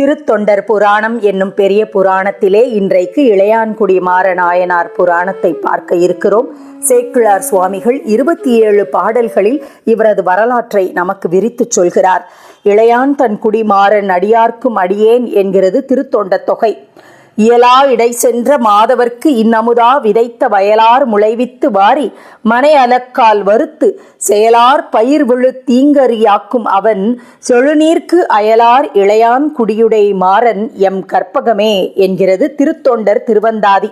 திருத்தொண்டர் புராணம் என்னும் பெரிய புராணத்திலே இன்றைக்கு இளையான்குடி மாறநாயனார் புராணத்தை பார்க்க இருக்கிறோம். சேக்கிழார் சுவாமிகள் இருபத்தி ஏழு பாடல்களில் இவரது வரலாற்றை நமக்கு விரித்துச் சொல்கிறார். இளையான் தன் குடிமாறன் அடியார்க்கும் அடியேன் என்கிறது திருத்தொண்ட தொகை. இயலா இடை சென்ற மாதவர்க்கு இன்னமுதா விதைத்த வயலார் முளைவித்து வாரி மனை அலக்கால் வறுத்து செயலார் பயிர் விழு தீங்கறியாக்கும் அவன் செழுநீர்க்கு அயலார் இளையான் குடியுடை மாறன் எம் கற்பகமே என்கிறது திருத்தொண்டர் திருவந்தாதி.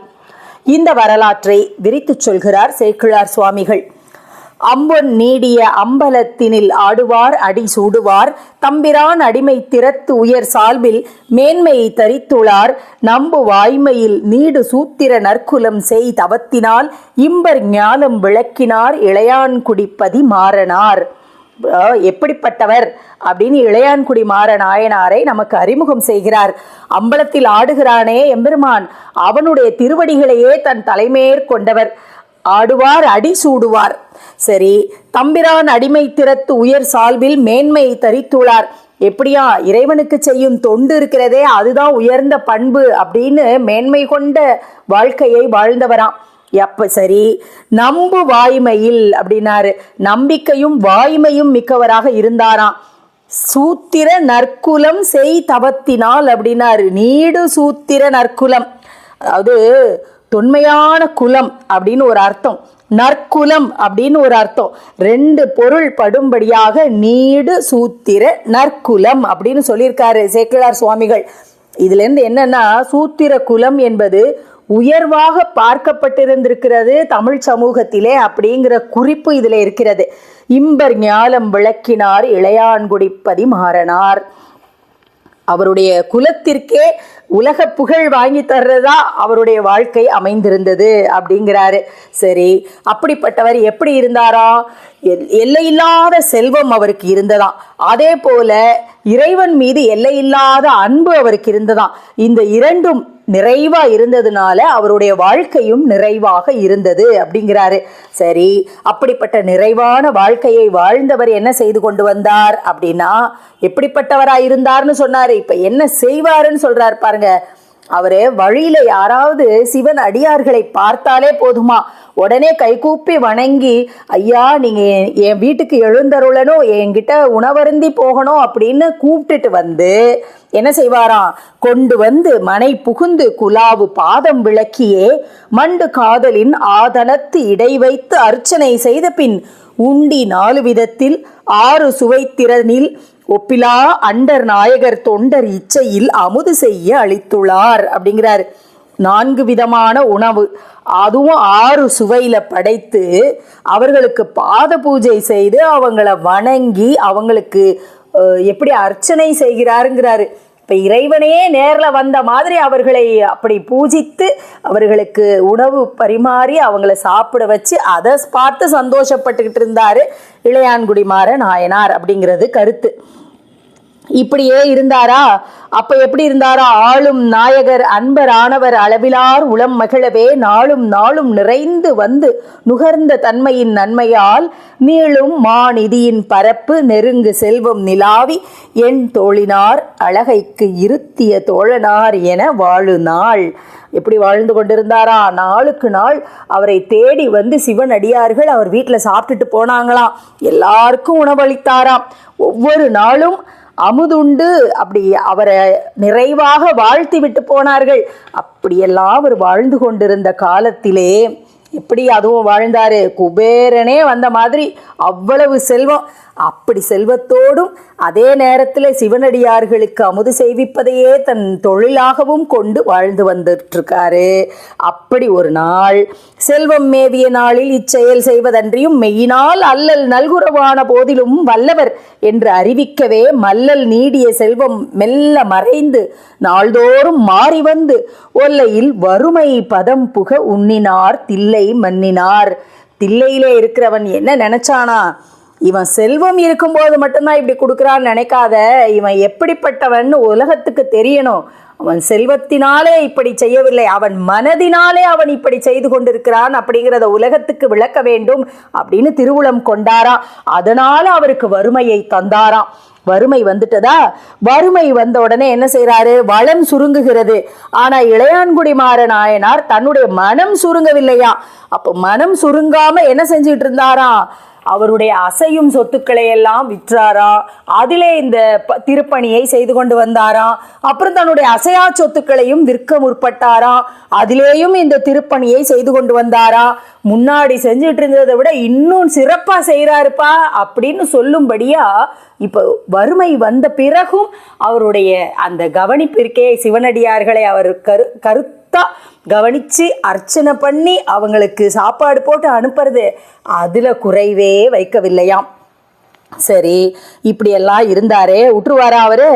இந்த வரலாற்றை விரித்துச் சொல்கிறார் சேக்கிழார் சுவாமிகள். அம்பொன் நீடிய அம்பலத்தினில் ஆடுவார் அடி சூடுவார். தம்பிரான் அடிமை திறத்து உயர் சால்பில் மேன்மையை தரித்துளார். நம்பு வாய்மையில் நீடு சூத்திர நற்குலம் செய் தவத்தினால். இம்பர் ஞாலம் விளக்கினார் இளையான்குடிப்பதி மாறனார். எப்படிப்பட்டவர்? அப்படின்னு இளையான்குடி மாற நாயனாரை நமக்கு அறிமுகம் செய்கிறார். அம்பலத்தில் ஆடுகிறானே எம்பெருமான். அவனுடைய திருவடிகளையே தன் தலைமேற் கொண்டவர். ஆடுவார் அடி சூடுவார். சரி தம்பிரான் அடிமை திறத்து உயர் சால்வில் மேன்மை தரித்துள்ளார். எப்படியா இறைவனுக்கு செய்யும் தொண்டு இருக்கிறதே அதுதான் உயர்ந்த பண்பு அப்படின்னு மேன்மை கொண்ட வாழ்க்கையை வாழ்ந்தவராம். எப்ப சரி நம்பு வாய்மையில் அப்படின்னாரு. நம்பிக்கையும் வாய்மையும் மிக்கவராக இருந்தாராம். சூத்திர நற்குலம் செய் தவத்தினால் அப்படின்னாரு. நீடு சூத்திர நற்குலம். அதாவது தொன்மையான குலம் அப்படின்னு ஒரு அர்த்தம். நற்குலம் அப்படின்னு ஒரு அர்த்தம். ரெண்டு பொருள் படும்படியாக நீடு சூத்திர நற்குலம் அப்படின்னு சொல்லியிருக்காரு சேக்கிழார் சுவாமிகள். இதுலேருந்து என்னன்னா சூத்திர குலம் என்பது உயர்வாக பார்க்கப்பட்டிருந்திருக்கிறது தமிழ் சமூகத்திலே அப்படிங்கிற குறிப்பு இதில் இருக்கிறது. இம்பர் ஞாலம் விளக்கினார் இளையான்குடிப்பதி மாறனார் அவருடைய குலத்திற்கே உலக புகழ் வாங்கி தர்றதா அவருடைய வாழ்க்கை அமைந்திருந்தது அப்படிங்கிறாரு. சரி அப்படிப்பட்டவர் எப்படி இருந்தாரா? எல்லையில்லாத செல்வம் அவருக்கு இருந்ததாம். அதே போல இறைவன் மீது எல்லையில்லாத அன்பு அவருக்கு இருந்ததாம். இந்த இரண்டும் நிறைவா இருந்ததுனால அவருடைய வாழ்க்கையும் நிறைவாக இருந்தது அப்படிங்கிறாரு. சரி அப்படிப்பட்ட நிறைவான வாழ்க்கையை வாழ்ந்தவர் என்ன செய்து கொண்டு வந்தார் அப்படின்னா எப்படிப்பட்டவராக இருந்தார்னு சொன்னாரு. இப்ப என்ன செய்வாருன்னு சொல்றாரு பாருங்க. அவரு வழியில யாராவது சிவன் அடியார்களை பார்த்தாலே போதுமா? உடனே கைகூப்பி வணங்கி ஐயா நீங்க என்- வீட்டுக்கு எழுந்தருளணும் என்கிட்ட உணவருந்தி போகணும் அப்படின்னு கூப்பிட்டுட்டு வந்து என்ன செய்வாராம்? கொண்டு வந்து மனை புகுந்து குலாவு பாதம் விளக்கியே மண்டு காதலின் ஆதனத்து இடை வைத்து அர்ச்சனை செய்த பின் உண்டி நாலு விதத்தில் ஆறு சுவைத்திறனில் ஒப்பிலா அண்டர் நாயகர் தொண்டர் இச்சையில் அமுது செய்ய அளித்துள்ளார் அப்படிங்கிறாரு. நான்கு விதமான உணவு. அதுவும் ஆறு சுவையில படைத்து அவர்களுக்கு பாத பூஜை செய்து அவங்கள வணங்கி அவங்களுக்கு எப்படி அர்ச்சனை செய்கிறாருங்கிறாரு. இப்ப இறைவனையே நேர்ல வந்த மாதிரி அவர்களை அப்படி பூஜித்து அவர்களுக்கு உணவு பரிமாறி அவங்கள சாப்பிட வச்சு அதை பார்த்து சந்தோஷப்பட்டுக்கிட்டு இருந்தாரு இளையான்குடி மாற நாயனார் அப்படிங்கிறது கருத்து. இப்படியே இருந்தாரா? அப்ப எப்படி இருந்தாரா? ஆளும் நாயகர் அன்பரானவர் அளவிலார் உளம் மகிழவே நாளும் நாளும் நிறைந்து வந்து நுகர்ந்த தன்மையின் நன்மையால் நீளும் மாநிதியின் பரப்பு நெருங்கு செல்வம் நிலாவி என் தோழினார் அழகைக்கு இருத்திய தோழனார் என வாழு நாள் எப்படி வாழ்ந்து கொண்டிருந்தாரா? நாளுக்கு நாள் அவரை தேடி வந்து சிவன் அடியார்கள் அவர் வீட்டில் சாப்பிட்டுட்டு போனாங்களாம். எல்லாருக்கும் உணவளித்தாராம். ஒவ்வொரு நாளும் அமுதுண்டு அப்படி அவரை நிறைவாக வாழ்த்தி விட்டு போனார்கள். அப்படியெல்லாம் அவர் வாழ்ந்து கொண்டிருந்த காலத்திலே எப்படி அதுவும் வாழ்ந்தாரு? குபேரனே வந்த மாதிரி அவ்வளவு செல்வம். அப்படி செல்வத்தோடும் அதே நேரத்தில் சிவனடியார்களுக்கு அமுது செய்விப்பதையே தன் தொழிலாகவும் கொண்டு வாழ்ந்து வந்துட்டு இருக்காரு அப்படி ஒரு நாள் செல்வம் மேவிய நாளில் இச்செயல் செய்வதன்றியும் மெய்யினால் அல்லல் நல்குறவான போதிலும் வல்லவர் என்று அறிவிக்கவே மல்லல் நீடிய செல்வம் மெல்ல மறைந்து நாள்தோறும் மாறி வந்து ஒல்லையில் வறுமை பதம் புக உண்ணினார் தில்லை மன்னினார். தில்லையிலே இருக்கிறவன் என்ன நினைச்சானா? இவன் செல்வம் இருக்கும்போது மட்டும்தான் இப்படி கொடுக்குறான்னு நினைக்காத. இவன் எப்படிப்பட்டவன் உலகத்துக்கு தெரியணும். அவன் செல்வத்தினாலே இப்படி செய்யவில்லை. அவன் மனதினாலே அவன் இப்படி செய்து கொண்டிருக்கிறான் அப்படிங்கிறத உலகத்துக்கு விளக்க வேண்டும் அப்படின்னு திருவுளம் கொண்டாராம் அதனால அவருக்கு வறுமையை தந்தாராம் வறுமை வந்துட்டதா? வறுமை வந்த உடனே என்ன செய்கிறாரு வளம் சுருங்குகிறது. ஆனா இளையான்குடி மாற நாயனார் தன்னுடைய மனம் சுருங்கவில்லையா? அப்போ மனம் சுருங்காம என்ன செஞ்சுட்டு இருந்தாராம்? அவருடைய அசையும் சொத்துக்களை எல்லாம் விற்றாராம் அதிலே இந்த ப- திருப்பணியை செய்து கொண்டு வந்தாராம் அப்புறம் தன்னுடைய அசையா சொத்துக்களையும் விற்க முற்பட்டாராம் அதிலேயும் இந்த திருப்பணியை செய்து கொண்டு வந்தாராம் முன்னாடி செஞ்சுட்டு இருந்ததை விட இன்னும் சிறப்பாக செய்கிறாருப்பா அப்படின்னு சொல்லும்படியா இப்போ வறுமை வந்த பிறகும் அவருடைய அந்த கவனிப்பிற்கே சிவனடியார்களை அவர் கரு கருத்தா கவனித்து அர்ச்சனை பண்ணி அவங்களுக்கு சாப்பாடு போட்டு அனுப்புறது அதில் குறைவே வைக்கவில்லையாம். சரி இப்படியெல்லாம் இருந்தாரே விட்டுருவாரா அவரு?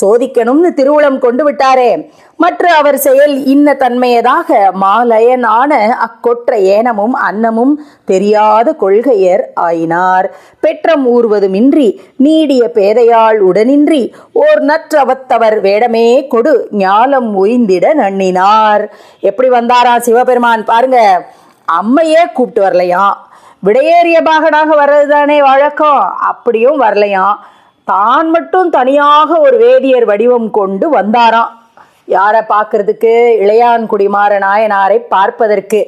சோதிக்கணும்னு திருவுளம் கொண்டு விட்டாரே. மற்ற அவர் செயல் இன்ன தன்மையதாக மாலயனான அக்கொற்ற ஏனமும் அன்னமும் தெரியாத கொள்கையர் ஆயினார். பெற்றம் ஊர்வதுமின்றி நீடிய பேதையாள் உடனின்றி ஓர் நற்றவத்தவர் வேடமே கொடு ஞாலம் உய்ந்திட நண்ணினார். எப்படி வந்தாரா சிவபெருமான்? பாருங்க அம்மையே கூப்பிட்டு வரலையாம். விடையேறிய பாகனாக வர்றது தானே வழக்கம். அப்படியும் வரலையாம். தான் மட்டும் தனியாக ஒரு வேதியர் வடிவம் கொண்டு வந்தாராம். யாரை பார்க்கறதுக்கு? இளையான்குடி மாற நாயனாரை பார்ப்பதற்கு.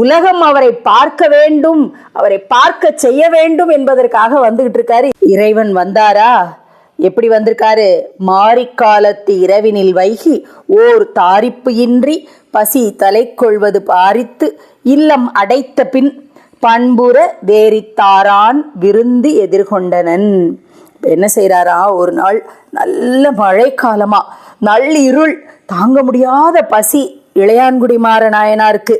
உலகம் அவரை பார்க்க வேண்டும் அவரை பார்க்க செய்ய வேண்டும் என்பதற்காக வந்துகிட்டு இருக்காரு. இறைவன் வந்தாரா? எப்படி வந்திருக்காரு? மாரிக்காலத்து இரவினில் வைகி ஓர் தாரிப்பு இன்றி பசி தலை கொள்வது பாரித்து இல்லம் அடைத்த பின் பண்புற வேரித்தாரான் விருந்து எதிர்கொண்டனன். என்ன செய்கிறாரா ஒரு நாள் நல்ல மழைக்காலமா நள்ளிருள் தாங்க முடியாத பசி இளையான்குடி மாற நாயனாருக்கு.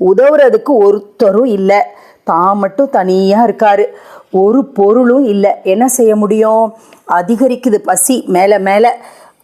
உதவுறதுக்கு ஒருத்தரும் இல்லை. தான் மட்டும் தனியாக இருக்காரு. ஒரு பொருளும் இல்லை. என்ன செய்ய முடியும்? அதிகரிக்குது பசி மேலே மேலே.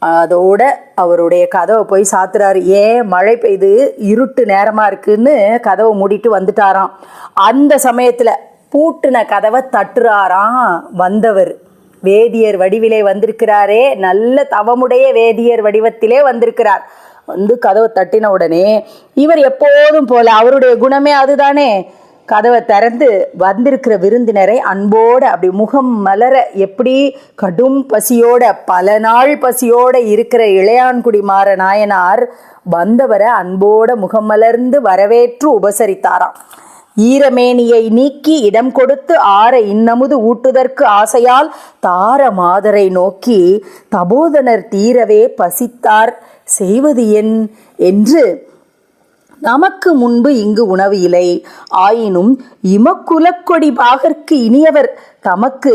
அதோட அவருடைய கதவை போய் சாத்துறாரு. ஏன் மழை பெய்து இருட்டு நேரமாக இருக்குன்னு கதவை மூடிட்டு வந்துட்டாராம். அந்த சமயத்தில் பூட்டின கதவை தட்டுறாராம் வந்தவர். வேதியர் வடிவிலே வந்திருக்கிறாரே. நல்ல தவமுடைய வேதியர் வடிவத்திலே வந்திருக்கிறார். வந்து கதவை தட்டின உடனே இவர் எப்போதும் போல அவருடைய குணமே அதுதானே. கதவை திறந்து வந்திருக்கிற விருந்தினரை அன்போட அப்படி முகம் மலர எப்படி கடும் பசியோட பல நாள் பசியோட இருக்கிற இளையான்குடி மாற நாயனார் வந்தவரை அன்போட முகம் மலர்ந்து வரவேற்று உபசரித்தாராம். ஈரமேனியை நீக்கி இடம் கொடுத்து ஆற இன்னமுது ஊட்டுதற்கு ஆசையால் தார மாதரை நோக்கி தபோதனர் தீரவே பசித்தார். செய்வது என் என்று நமக்கு முன்பு இங்கு உணவு இலை ஆயினும் இமக்குலக்கொடி பாகற்கு இனியவர் தமக்கு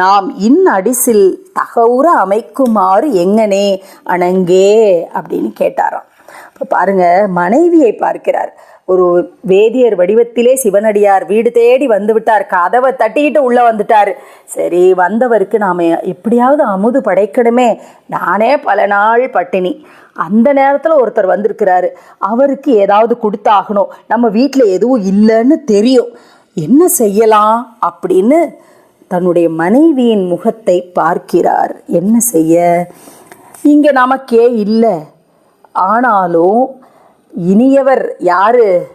நாம் இன் அடிசில் தகவுற அமைக்குமாறு எங்கனே அணங்கே அப்படின்னு கேட்டாராம். இப்போ பாருங்க மனைவியை பார்க்கிறார். ஒரு வேதியர் வடிவத்திலே சிவனடியார் வீடு தேடி வந்து விட்டார் கதவை தட்டிக்கிட்டு உள்ளே வந்துட்டார். சரி வந்தவருக்கு நாம் எப்படியாவது அமுது படைக்கணுமே. நானே பல நாள் பட்டினி. அந்த நேரத்தில் ஒருத்தர் வந்திருக்கிறாரு. அவருக்கு ஏதாவது கொடுத்தாகணும். நம்ம வீட்டில் எதுவும் இல்லைன்னு தெரியும். என்ன செய்யலாம் அப்படின்னு தன்னுடைய மனைவியின் முகத்தை பார்க்கிறார். என்ன செய்ய? இங்கே நமக்கே இல்லை. ஆனாலும் இனியவர் யாரு?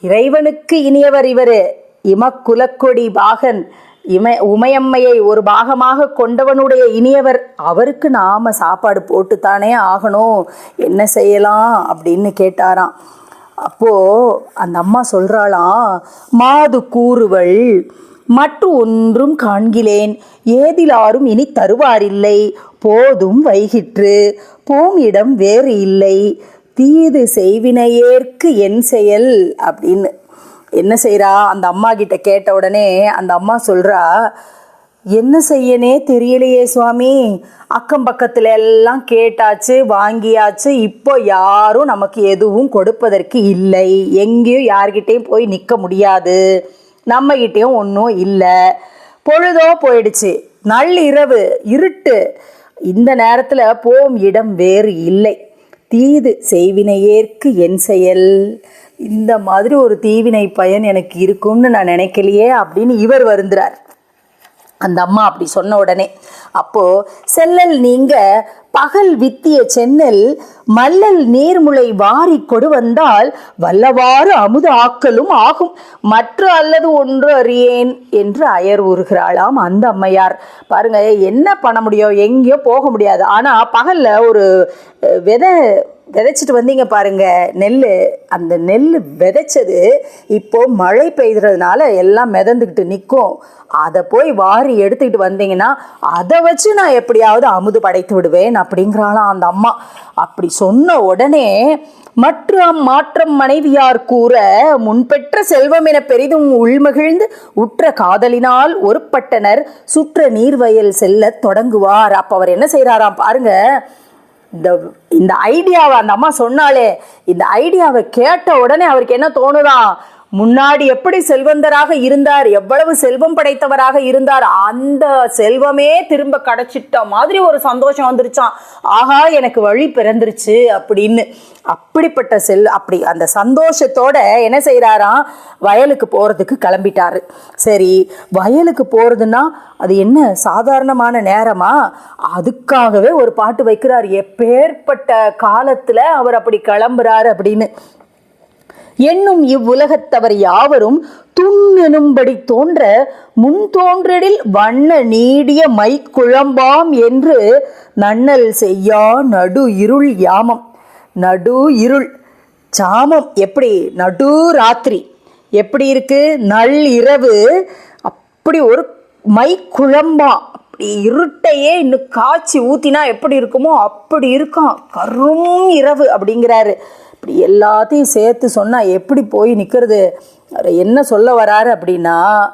இறைவனுக்கு இனியவர் இவர். இமக்குலக்கொடி பாகன். இம உமையம்மையை ஒரு பாகமாக கொண்டவனுடைய இனியவர். அவருக்கு நாம சாப்பாடு போட்டுத்தானே ஆகணும். என்ன செய்யலாம்? அப்படின்னு கேட்டாராம். அப்போ அந்த அம்மா சொல்றாளாம் மாது கூறுவள் மற்ற ஒன்றும் காண்கிலேன். ஏதிலாரும் இனி தருவாரில்லை. போதும் வைகிற்று. போம் இடம் வேறு இல்லை. தீது செய்வினையேற்கு என் செயல் அப்படின்னு என்ன செய்கிறா அந்த அம்மா கிட்ட கேட்ட உடனே அந்த அம்மா சொல்கிறா என்ன செய்யனே தெரியலையே சுவாமி. அக்கம் பக்கத்துல எல்லாம் கேட்டாச்சு வாங்கியாச்சு. இப்போ யாரும் நமக்கு எதுவும் கொடுப்பதற்கு இல்லை. எங்கேயும் யார்கிட்டயும் போய் நிற்க முடியாது. நம்மகிட்டயும் ஒன்றும் இல்லை. பொழுதோ போயிடுச்சு. நள்ளிரவு இருட்டு. இந்த நேரத்தில் போம் இடம் வேறு இல்லை. தீது செய்வினையேற்கு என் செயல். இந்த மாதிரி ஒரு தீவினை பயன் எனக்கு இருக்கும்னு நான் நினைக்கலையே அப்படின்னு இவர் வருந்துறார். அந்த அம்மா அப்படி சொன்ன உடனே அப்போ செல்லல் நீங்க பகல் வித்திய சென்னல் மல்லல் நீர்முளை வாரி கொடு வந்தால் வல்லவாறு அமுத ஆக்கலும் ஆகும். மற்ற அல்லது ஒன்று அறியேன் என்று அயர் ஊறுகிறாளாம் அந்த அம்மையார். பாருங்க என்ன பண்ண முடியும்? எங்கேயோ போக முடியாது. ஆனா பகல்ல ஒரு விதை விதைச்சிட்டு வந்தீங்க பாருங்க நெல் அந்த நெல் விதைச்சது இப்போ மழை பெய்துறதுனால எல்லாம் மிதந்துக்கிட்டு நிற்கும் அதை போய் வாரி எடுத்துக்கிட்டு வந்தீங்கன்னா அதை வச்சு நான் எப்படியாவது அமுது படைத்து விடுவேன் அப்படிங்கிறாளாம் அந்த அம்மா. அப்படி சொன்ன உடனே மற்ற மாற்றம் மனைவியார் கூற முன்பெற்ற செல்வம் என பெரிதும் உள்மகிழ்ந்து உற்ற காதலினால் ஒருப்பட்டனர் சுற்ற நீர்வயல் செல்ல தொடங்குவார். அப்ப அவர் என்ன செய்கிறாராம் பாருங்க. இந்த இந்த ஐடியாவை அந்த அம்மா சொன்னாலே இந்த ஐடியாவை கேட்ட உடனே அவருக்கு என்ன தோணுதான் முன்னாடி எப்படி செல்வந்தராக இருந்தார் எவ்வளவு செல்வம் படைத்தவராக இருந்தார் அந்த செல்வமே திரும்ப கிடைச்சிட்ட மாதிரி ஒரு சந்தோஷம் வந்துருச்சான் ஆஹா எனக்கு வழி பிறந்துருச்சு அப்படின்னு. அப்படிப்பட்ட செல் அப்படி அந்த சந்தோஷத்தோட என்ன செய்கிறாராம் வயலுக்கு போகிறதுக்கு கிளம்பிட்டாரு. சரி வயலுக்கு போகிறதுன்னா அது என்ன சாதாரணமான நேரமா? அதுக்காகவே ஒரு பாட்டு வைக்கிறார். எப்பேற்பட்ட காலத்தில் அவர் அப்படி கிளம்புறாரு அப்படின்னு. என்னும் இவ்வுலகத்தவர் யாவரும் துண்ணெனும்படி தோன்ற முன் தோன்றலில் வண்ண நீடிய மைக்குழம்பாம் என்று நன்னல் செய்யா நடு இருள் யாமம். நடு இருள். சாமம். எப்படி? நடு ராத்திரி. எப்படி இருக்கு? நள் இரவு. அப்படி ஒரு மை குழம்பா அப்படி இருட்டையே இன்னும் காய்ச்சி ஊத்தினா எப்படி இருக்குமோ அப்படி இருக்கான் கரும் இரவு அப்படிங்கிறாரு. இப்படி எல்லாத்தையும் சேர்த்து சொன்னால் எப்படி போய் நிற்கிறது என்ன சொல்ல வராரு அப்படின்னா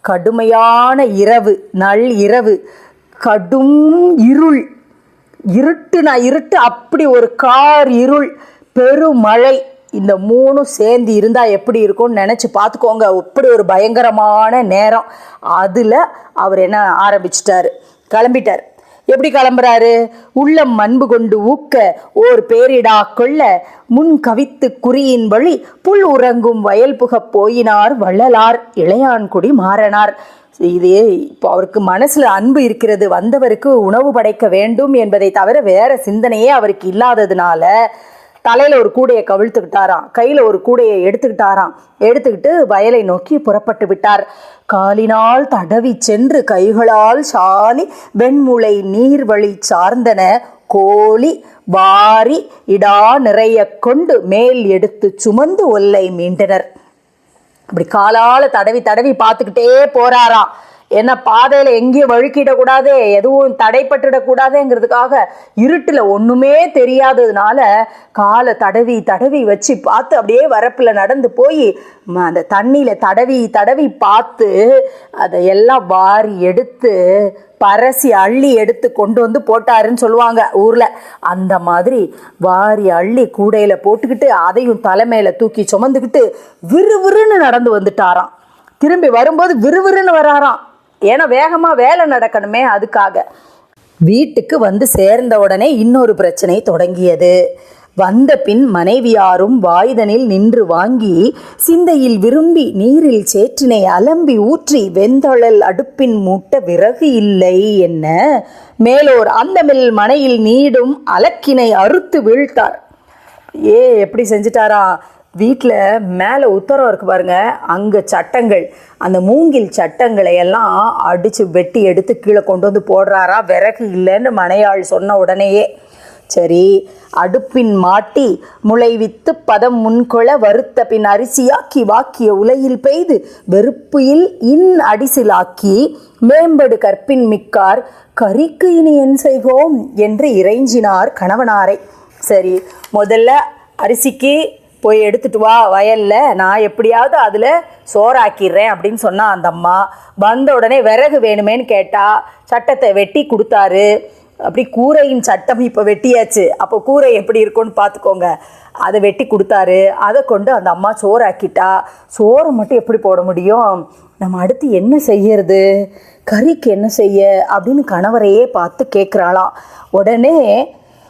கடுமையான இரவு நள் இரவு கடும் இருள் இருட்டு நான் இருட்டு அப்படி ஒரு கார் இருள் பெருமழை இந்த மூணும் சேர்ந்து இருந்தால் எப்படி இருக்கும்னு நினச்சி பார்த்துக்கோங்க. அப்படி ஒரு பயங்கரமான நேரம். அதில் அவர் என்ன ஆரம்பிச்சிட்டார்? கிளம்பிட்டார். எப்படி கிளம்புறாரு? உள்ளம் அன்பு கொண்டு ஊக்க ஓர் பேரிடா கொள்ள முன் கவித்து குறியின் வழி புல் உறங்கும் வயல் புகப் போயினார் வள்ளலார் இளையான்குடி மாறனார். இது இப்போ அவருக்கு மனசில் அன்பு இருக்கிறது வந்தவருக்கு உணவு படைக்க வேண்டும் என்பதை தவிர வேற சிந்தனையே அவருக்கு இல்லாததுனால தலையில் ஒரு கூடையை கவிழ்த்துக்கிட்டாராம். கையில் ஒரு கூடையை எடுத்துக்கிட்டாராம். எடுத்துக்கிட்டு வயலை நோக்கி புறப்பட்டு விட்டார். காலினால் தடவி சென்று கைகளால் சாலி வெண்முளை நீர்வழி சார்ந்தன கோழி வாரி இடா நிறைய கொண்டு மேல் எடுத்து சுமந்து ஒல்லை மீண்டனர். அப்படி காலால் தடவி தடவி பார்த்துக்கிட்டே போறாராம். என்ன பாதையில எங்கேயும் வழுக்கிடக்கூடாது எதுவும் தடைப்பட்டுடக்கூடாதுங்கிறதுக்காக இருட்டில் ஒன்றுமே தெரியாததுனால காலை தடவி தடவி வச்சு பார்த்து அப்படியே வரப்பில் நடந்து போய் அந்த தண்ணியில் தடவி தடவி பார்த்து அதை எல்லாம் வாரி எடுத்து பரசி அள்ளி எடுத்து கொண்டு வந்து போட்டாருன்னு சொல்லுவாங்க ஊரில். அந்த மாதிரி வாரி அள்ளி கூடையில் போட்டுக்கிட்டு அதையும் தலைமையில் தூக்கி சுமந்துக்கிட்டு விறுவிறுன்னு நடந்து வந்துட்டாராம். திரும்பி வரும்போது விறுவிறுன்னு வராராம். ஏன்னா வேகமாக வேலை நடக்கணுமே அதுக்காக. வீட்டுக்கு வந்து சேர்ந்த உடனே இன்னொரு பிரச்சனை தொடங்கியது. வந்த பின் மனைவியாரும் வாயுதனில் நின்று வாங்கி சிந்தையில் விரும்பி நீரில் சேற்றினை அலம்பி ஊற்றி வெந்தழல் அடுப்பின் மூட்ட விறகு இல்லை என்ன? மேலோர் அந்தமில் மனையில் நீடும் அலக்கினை அறுத்து வீழ்த்தார். ஏ எப்படி செஞ்சிட்டாரா? வீட்டில் மேலே உத்தரம் இருக்கு பாருங்க. அங்கே சட்டங்கள் அந்த மூங்கில் சட்டங்களை எல்லாம் அடித்து வெட்டி எடுத்து கீழே கொண்டு வந்து போடுறாரா? விறகு இல்லைன்னு மனையாள் சொன்ன உடனேயே சரி அடுப்பின் மாட்டி முளைவித்து பதம் முன்கொள வருத்த பின் அரிசியாக்கி வாக்கிய உலையில் பெய்து வெறுப்பில் இன் அடிசிலாக்கி மேம்படு கற்பின் மிக்கார் கரிக்கு இனி என் செய்கோம் என்று இறைஞ்சினார் கணவனாரை. சரி முதல்ல அரிசிக்கு போய் எடுத்துட்டு வா வயலில். நான் எப்படியாவது அதில் சோறாக்கிடுறேன் அப்படின்னு சொன்னால் அந்த அம்மா வந்த உடனே விறகு வேணுமேன்னு கேட்டால் சட்டத்தை வெட்டி கொடுத்தாரு. அப்படி கூரையின் சட்டம் இப்போ வெட்டியாச்சு. அப்போ கூரை எப்படி இருக்கும்னு பார்த்துக்கோங்க அதை வெட்டி கொடுத்தாரு. அதை கொண்டு அந்த அம்மா சோறாக்கிட்டா. சோறு மட்டும் எப்படி போட முடியும்? நம்ம அடுத்து என்ன செய்யறது? கறிக்கு என்ன செய்ய? அப்படின்னு கணவரையே பார்த்து கேட்குறாளாம் உடனே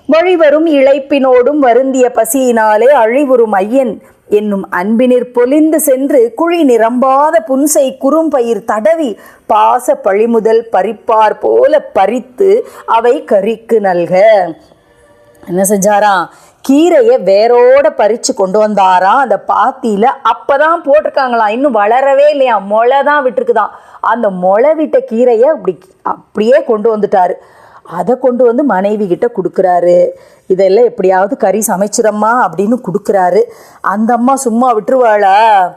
வழிவரும் இழைப்பினோடும் வருந்திய பசியினாலே அழிவுறும் ஐயன் என்னும் அன்பினிற் பொலிந்து சென்று குழி நிரம்பாத புன்சை குறும்பயிர் தடவி பாச பழிமுதல் பறிப்பார் போல பறித்து அவை கறிக்கு நல்க. என்ன செஞ்சாராம் கீரையை வேரோட பறித்து கொண்டு வந்தாராம் அந்த பாத்தியில் அப்போ தான் போட்டிருக்காங்களாம். இன்னும் வளரவே இல்லையா? முளை தான் விட்டுருக்குதான். அந்த முளை விட்ட கீரையை அப்படி அப்படியே கொண்டு வந்துட்டாரு. அதை கொண்டு வந்து மனைவி கிட்ட கொடுக்குறாரு. இதெல்லாம் எப்படியாவது கறி சமைச்சிரம்மா அப்படின்னு கொடுக்குறாரு. அந்த அம்மா சும்மா விட்டுருவாளா?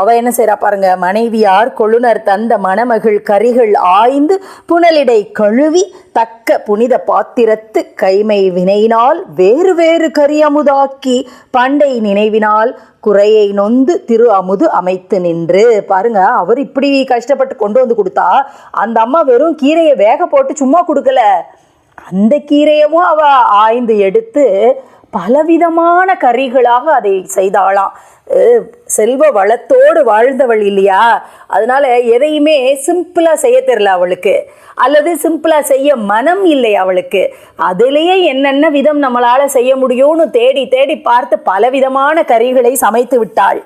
அவ என்ன செய்றா பாருங்க மனைவியார் கொழுனர் தந்த மணமகள் கரிகள் ஆய்ந்து புனலிடை கழுவி தக்க புனித பாத்திரத்து கைமை வினையினால் வேறு வேறு கரி அமுதாக்கி பண்டை நினைவினால் குறையை நொந்து திரு அமுது அமைத்து நின்று. பாருங்க அவர் இப்படி கஷ்டப்பட்டு கொண்டு வந்து கொடுத்தா அந்த அம்மா வெறும் கீரையை வேக போட்டு சும்மா கொடுக்கல. அந்த கீரையவும் அவ ஆய்ந்து எடுத்து பலவிதமான கறிகளாக அதை செய்தாளாம். செல்வ வளத்தோடு வாழ்ந்தவள் இல்லையா? அதனால எதையுமே சிம்பிளாக செய்ய தெரியல அவளுக்கு. அல்லது சிம்பிளாக செய்ய மனம் இல்லை அவளுக்கு. அதிலேயே என்னென்ன விதம் நம்மளால் செய்ய முடியும்னு தேடி தேடி பார்த்து பலவிதமான கறிகளை சமைத்து விட்டாள்.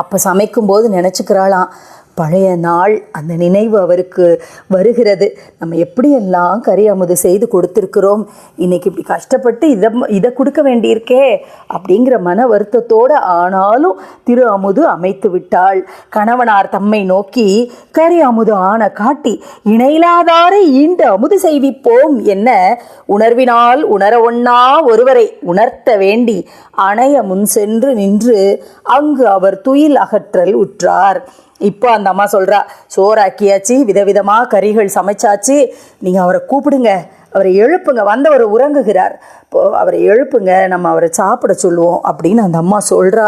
அப்போ சமைக்கும்போது நினச்சிக்கிறாளாம். பழைய நாள் அந்த நினைவு அவருக்கு வருகிறது. நம்ம எப்படியெல்லாம் கறி அமுது செய்து கொடுத்துருக்குறோம் இன்னைக்கு இப்படி கஷ்டப்பட்டு இதை இதை கொடுக்க வேண்டியிருக்கே அப்படிங்கிற மன வருத்தத்தோடு ஆனாலும் திரு அமுது அமைத்து விட்டாள். கணவனார் தம்மை நோக்கி கறி அமுது ஆன காட்டி இணையிலாதாரை ஈண்டு அமுது செய்விப்போம் என்ன? உணர்வினால் உணர ஒண்ணா ஒருவரை உணர்த்த வேண்டி அணைய முன் சென்று நின்று அங்கு அவர் துயில் அகற்றல் உற்றார். இப்போ அந்த அம்மா சொல்கிறா சோறாக்கியாச்சு விதவிதமாக கறிகள் சமைச்சாச்சு. நீங்கள் அவரை கூப்பிடுங்க அவரை எழுப்புங்க வந்தவர் உறங்குகிறார். இப்போ அவரை எழுப்புங்க நம்ம அவரை சாப்பிட சொல்லுவோம் அப்படின்னு அந்த அம்மா சொல்கிறா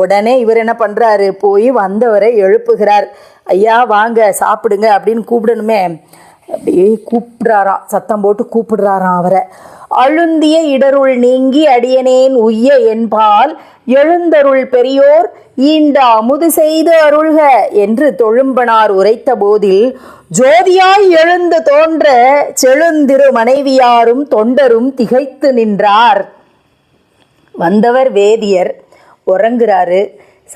உடனே இவர் என்ன பண்ணுறாரு போய் வந்தவரை எழுப்புகிறார். ஐயா வாங்க சாப்பிடுங்க அப்படின்னு கூப்பிடணுமே. அப்படியே கூப்பிடுறாராம் சத்தம் போட்டு கூப்பிடுறாராம் அவரை. அழுந்திய இடருள் நீங்கி அடியனேன் உய்ய என்பால் எழுந்தருள் பெரியோர் ஈண்ட அமுது செய்து அருள்க என்று தொழும்பனார் உரைத்த போதில் ஜோதியாய் எழுந்து தோன்ற செழுந்திரு மனைவியாரும் தொண்டரும் திகைத்து நின்றார். வந்தவர் வேதியர் உறங்குறாரு.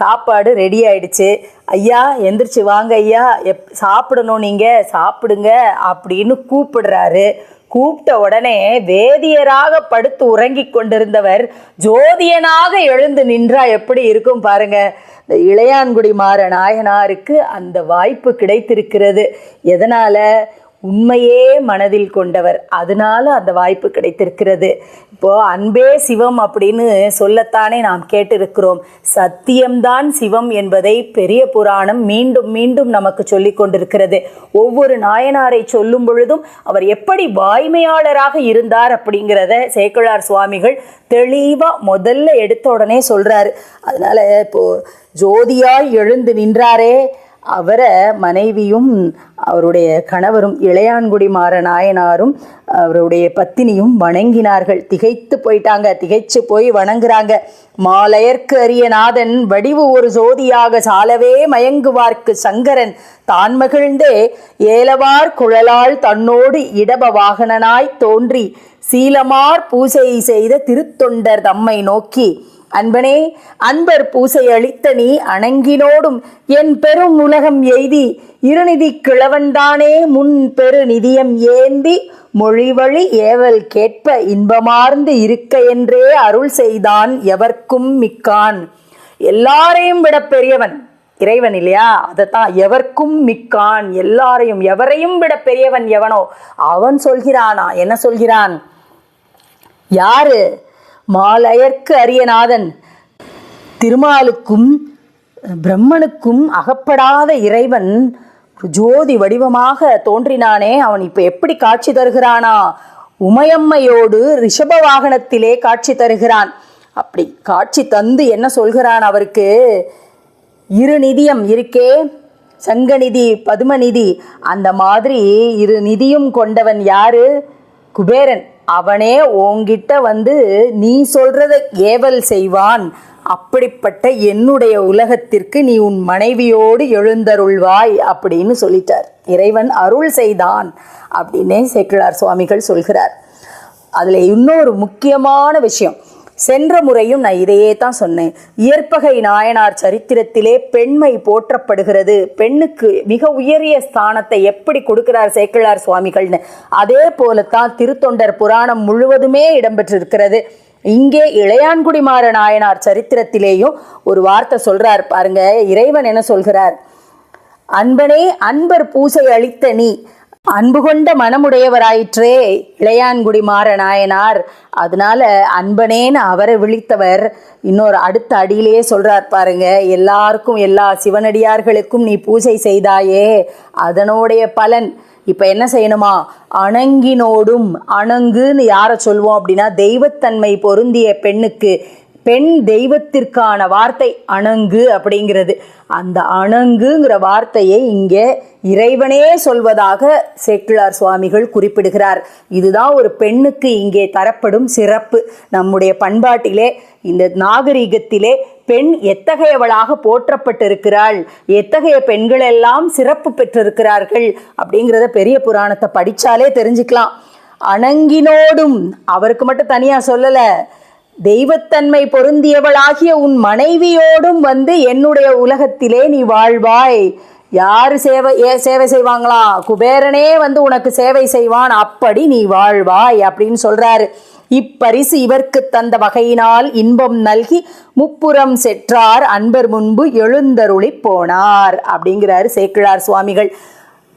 சாப்பாடு ரெடி ஆயிடுச்சு. ஐயா எந்திரிச்சு வாங்க ஐயா. எப் சாப்பிடணும் நீங்கள் சாப்பிடுங்க அப்படின்னு கூப்பிடுறாரு. கூப்பிட்ட உடனே வேதியராக படுத்து உறங்கிக் கொண்டிருந்தவர் ஜோதியனாக எழுந்து நின்றா எப்படி இருக்கும் பாருங்க. இந்த இளையான்குடி மாற நாயனாருக்கு அந்த வாய்ப்பு கிடைத்திருக்கிறது. எதனால? உண்மையே மனதில் கொண்டவர். அதனால அந்த வாய்ப்பு கிடைத்திருக்கிறது. இப்போ அன்பே சிவம் அப்படின்னு சொல்லத்தானே நாம் கேட்டிருக்கிறோம். சத்தியம்தான் சிவம் என்பதை பெரிய புராணம் மீண்டும் மீண்டும் நமக்கு சொல்லி கொண்டிருக்கிறது. ஒவ்வொரு நாயனாரை சொல்லும் பொழுதும் அவர் எப்படி வாய்மையாளராக இருந்தார் அப்படிங்கிறத சேக்கிழார் சுவாமிகள் தெளிவா முதல்ல எடுத்த உடனே சொல்றாரு. அதனால இப்போ ஜோதியாய் எழுந்து நின்றாரே அவரை மனைவியும் அவருடைய கணவரும் இளையான்குடி மாற நாயனாரும் அவருடைய பத்தினியும் வணங்கினார்கள். திகைத்து போயிட்டாங்க. திகைச்சு போய் வணங்குறாங்க. மாலையர்க்கு அரிய நாதன் வடிவு ஒரு ஜோதியாக சாலவே மயங்குவார்க்கு சங்கரன். தான் மகிழ்ந்தே ஏலவார் குழலால் தன்னோடு இடப வாகனனாய் தோன்றி சீலமார் பூசை செய்த திருத்தொண்டர் தம்மை நோக்கி அன்பனே அன்பர் பூசை அளித்த நீ அணங்கினோடும் என் பெரும் உலகம் எய்தி இருநிதி கிழவன்தானே முன் பெரு நிதியம் ஏந்தி மொழிவழி ஏவல் கேட்ப இன்பமார்ந்து இருக்க என்றே அருள் செய்தான் எவர்க்கும் மிக்கான். எல்லாரையும் விட பெரியவன் இறைவன் இல்லையா? அதைத்தான் எவர்க்கும் மிக்கான். எல்லாரையும் எவரையும் விட பெரியவன் எவனோ? அவன் சொல்கிறானா? என்ன சொல்கிறான்? யாரு? மாலயர்க்கு அரியநாதன் திருமாலுக்கும் பிரம்மனுக்கும் அகப்படாத இறைவன் ஜோதி வடிவமாக தோன்றினானே அவன் இப்போ எப்படி காட்சி தருகிறானா? உமையம்மையோடு ரிஷப வாகனத்திலே காட்சி தருகிறான். அப்படி காட்சி தந்து என்ன சொல்கிறான் அவருக்கு? இரு நிதியம் இருக்கே சங்கநிதி பதுமநிதி அந்த மாதிரி இரு நிதியும் கொண்டவன் யாரு? குபேரன். அவனே உங்கிட்ட வந்து நீ சொல்றத ஏவல் செய்வான். அப்படிப்பட்ட என்னுடைய உலகத்திற்கு நீ உன் மனைவியோடு எழுந்தருள்வாய் அப்படின்னு சொல்லிட்டார். இறைவன் அருள் செய்தான் அப்படின்னே சேக்கிழார் சுவாமிகள் சொல்கிறார். அதில் இன்னொரு முக்கியமான விஷயம். சென்ற முறையும் நான் இதையே தான் சொன்னேன். இயற்பகை நாயனார் சரித்திரத்திலே பெண்மை போற்றப்படுகிறது. பெண்ணுக்கு மிக உயரிய ஸ்தானத்தை எப்படி கொடுக்கிறார் சேக்கிழார் சுவாமிகள்னு. அதே போலத்தான் திருத்தொண்டர் புராணம் முழுவதுமே இடம்பெற்றிருக்கிறது. இங்கே இளையான்குடிமாற நாயனார் சரித்திரத்திலேயும் ஒரு வார்த்தை சொல்றார் பாருங்க. இறைவன் என்ன சொல்கிறார்? அன்பனே அன்பர் பூசை அளித்த நீ அன்பு கொண்ட மனமுடையவராயிற்றே இளையான்குடி மாற நாயனார். அதனால அன்பனேன்னு அவரை விழித்தவர். இன்னொரு அடுத்த அடியிலேயே சொல்றார் பாருங்க எல்லாருக்கும் எல்லா சிவனடியார்களுக்கும் நீ பூஜை செய்தாயே அதனுடைய பலன். இப்ப என்ன செய்யணுமா? அணங்கினோடும் அணங்குன்னு யாரை சொல்வோம் அப்படின்னா தெய்வத்தன்மை பொருந்திய பெண்ணுக்கு பெண் தெய்வத்திற்கான வார்த்தை அணங்கு அப்படிங்கிறது. அந்த அணங்குங்கிற வார்த்தையை இங்கே இறைவனே சொல்வதாக சேக்கிழார் சுவாமிகள் குறிப்பிடுகிறார். இதுதான் ஒரு பெண்ணுக்கு இங்கே தரப்படும் சிறப்பு. நம்முடைய பண்பாட்டிலே இந்த நாகரிகத்திலே பெண் எத்தகையவளாக போற்றப்பட்டிருக்கிறாள்? எத்தகைய பெண்கள் எல்லாம் சிறப்பு பெற்றிருக்கிறார்கள்? அப்படிங்கிறத பெரிய புராணத்தை படித்தாலே தெரிஞ்சுக்கலாம். அணங்கினோடும் அவருக்கு மட்டும் தனியாக சொல்லலை தெய்வத்தன்மை பொருந்தியவளாகிய உன் மனைவியோடும் வந்து என்னுடைய உலகத்திலே நீ வாழ்வாய். யாரு சேவை ஏ சேவை செய்வாங்களா? குபேரனே வந்து உனக்கு சேவை செய்வான் அப்படி நீ வாழ்வாய் அப்படின்னு சொல்றாரு. இப்பரிசு இவர்க்கு தந்த வகையினால் இன்பம் நல்கி முப்புறம் செற்றார் அன்பர் முன்பு எழுந்தருளி போனார் அப்படிங்கிறாரு சேக்கிழார் சுவாமிகள்.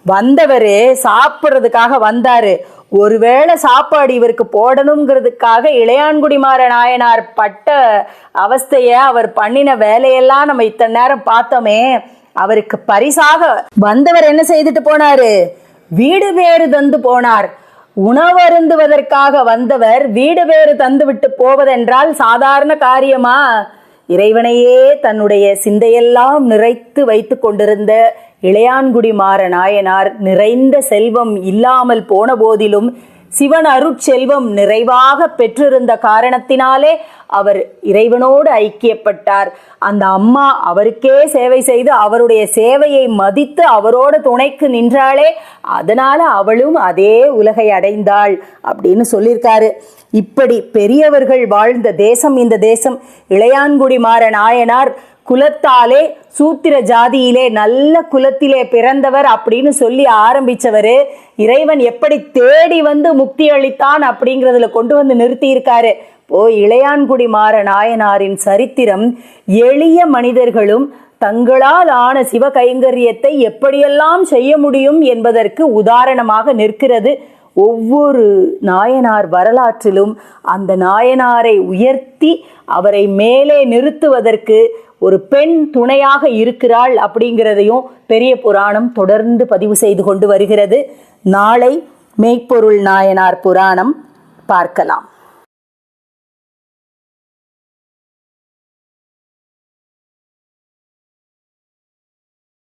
வந்தவர் சாப்பிட்றதுக்காக வந்தாரு. ஒருவேளை சாப்பாடு இவருக்கு போடணுங்கிறதுக்காக இளையான்குடிமார நாயனார் பட்ட அவஸ்தைய அவர் பண்ணின வேலையெல்லாம் நம்ம இத்தனை நேரம் பார்த்தோமே அவருக்கு பரிசாக வந்தவர் என்ன செய்துட்டு போனாரு? வீடு வேறு தந்து போனார். உணவருந்துவதற்காக வந்தவர் வீடு வேறு தந்து விட்டு போவதென்றால் சாதாரண காரியமா? இறைவனையே தன்னுடைய சிந்தையெல்லாம் நிறைத்து வைத்து கொண்டிருந்த இளையான்குடி மாற நாயனார் நிறைந்த செல்வம் இல்லாமல் போன போதிலும் சிவன் அருட்செல்வம் நிறைவாக பெற்றிருந்த காரணத்தினாலே அவர் இறைவனோடு ஐக்கியப்பட்டார். அந்த அம்மா அவருக்கே சேவை செய்து அவருடைய சேவையை மதித்து அவரோட துணைக்கு நின்றாளே அதனால அவளும் அதே உலகை அடைந்தாள் அப்படின்னு சொல்லியிருக்காரு. இப்படி பெரியவர்கள் வாழ்ந்த தேசம் இந்த தேசம். இளையான்குடி மாற நாயனார் குலத்தாலே சூத்திர ஜாதியிலே நல்ல குலத்திலே பிறந்தவர் அப்படின்னு சொல்லி ஆரம்பிச்சவர். இறைவன் எப்படி தேடி வந்து முக்தி அளித்தான் அப்படிங்கிறதுல கொண்டு வந்து நிறுத்தி இருக்காரு ஓ இளையான்குடி மாற நாயனாரின் சரித்திரம் எளிய மனிதர்களும் தங்களால் ஆன சிவ கைங்கரியத்தை எப்படியெல்லாம் செய்ய முடியும் என்பதற்கு உதாரணமாக நிற்கிறது. ஒவ்வொரு நாயனார் வரலாற்றிலும் அந்த நாயனாரை உயர்த்தி அவரை மேலே நிறுத்துவதற்கு ஒரு பெண் துணையாக இருக்கிறாள் அப்படிங்கிறதையும் பெரிய புராணம் தொடர்ந்து பதிவு செய்து கொண்டு வருகிறது. நாளை மெய்ப்பொருள் நாயனார் புராணம் பார்க்கலாம்.